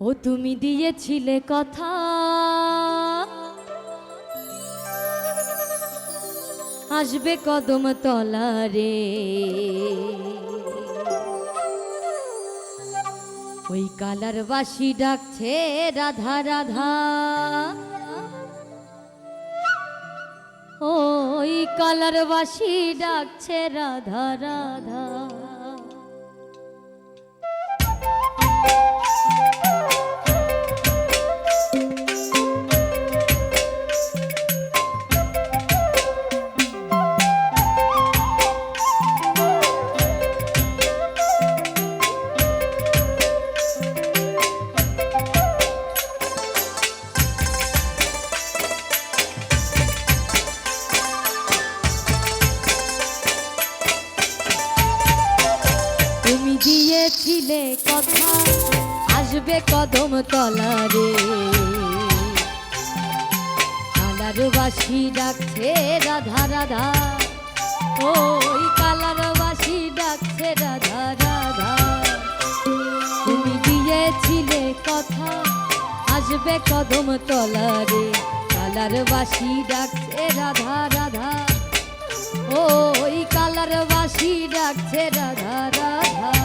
ও তুমি দিয়েছিলে কথা। আসবে কদম তলারে ওই কালার বাসি ডাকছে রাধা রাধা। ওই কালার বাসি ডাকছে রাধা রাধা। আসবে কদম তলারে কালার বাসি ডাকছে রাধা রাধা। ওই কালার বাসি ডাকছে রাধা রাধা। তুমি দিয়েছিলে কথা, আসবে কদম তলারে কালার বাসি ডাকছে রাধা রাধা। ওই কালার বাসি ডাকছে রাধা রাধা।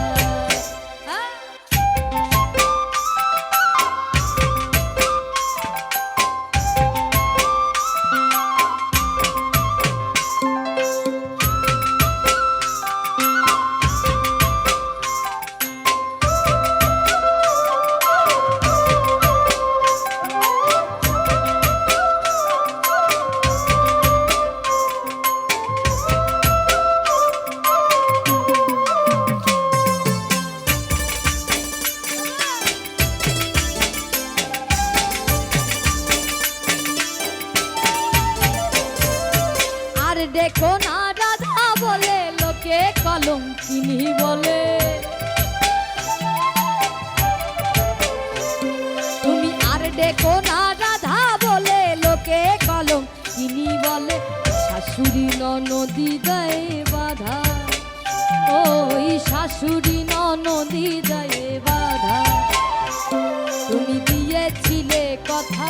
দেখো না রাধা বলে, লোকে কলম চিনি বলে। তুমি আর দেখো না রাধা বলে, লোকে কলম চিনি বলে। শাশুড়ি নদী দেয় বাধা ওই শাশুড়ি নদী দেয় বাধা। তুমি দিয়েছিলে কথা।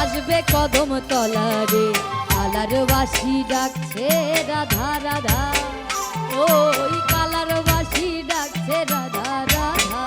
আসবে কদম তলারে কালার বাসি ডাকছে রাধা রাধা। ওই কালার বাসি ডাকছে রাধা রাধা।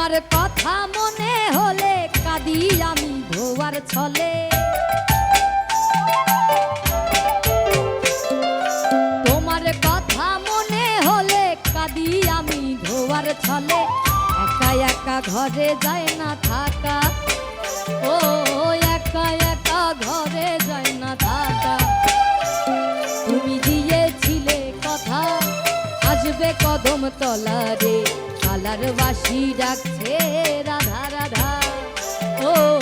তোমার কথা মনে হলে কাঁদি আমি ধোয়ার ছলে। তোমার কথা মনে হলে কাঁদি আমি ধোয়ার ছলে। একা একা ঘরে যায় না থাকা। ও আসবে কদম তলারে কালার বাসি ডাকছে রাধা রাধা। ওই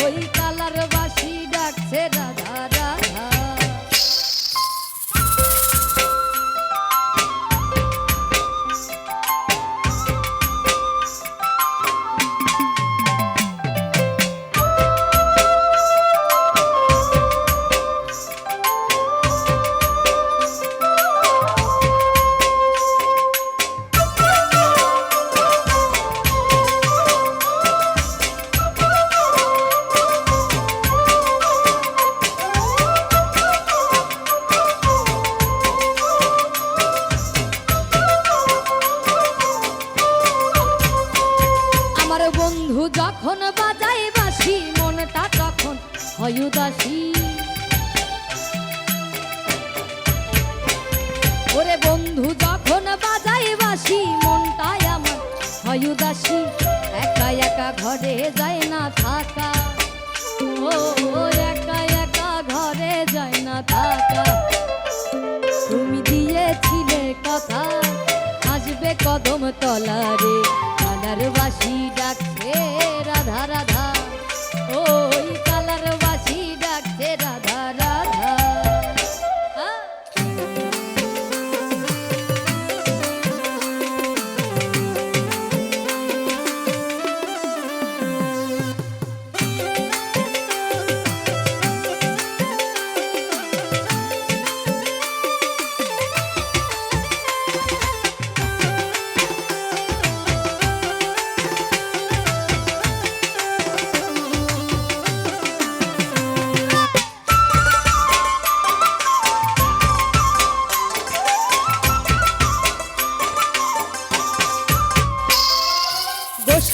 ওরে বন্ধু হয় উদাসী। একা একা ঘরে যায় না থাকা।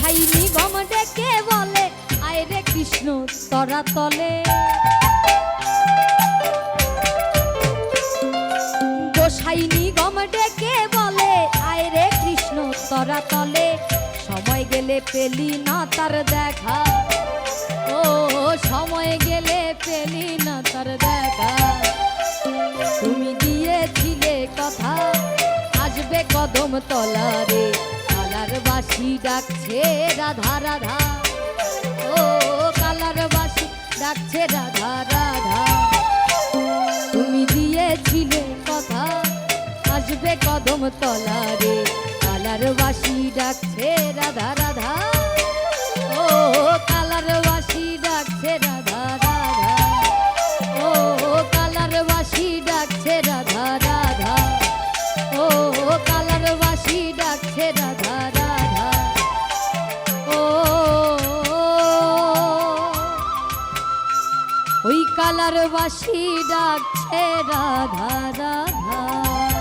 খাইনি গম ডেকে বলে, আয় রে কৃষ্ণ, তরা তলে। গোসাইনি গম ডেকে বলে, আয় রে কৃষ্ণ, তরা তলে। সময় গেলে পেলি না তার দেখা। ও, সময় গেলে পেলি না তার দেখা। তুমি দিয়েছিলে কথা, আসবে কদম তলারে। কালার বাসি ডাকছে রাধা রাধা। ও কালার বাসি ডাকছে রাধা রাধা। তুমি দিয়েছিলে কথা, আসবে কদম তলারে কালার বাসি ডাকছে রাধা রাধা।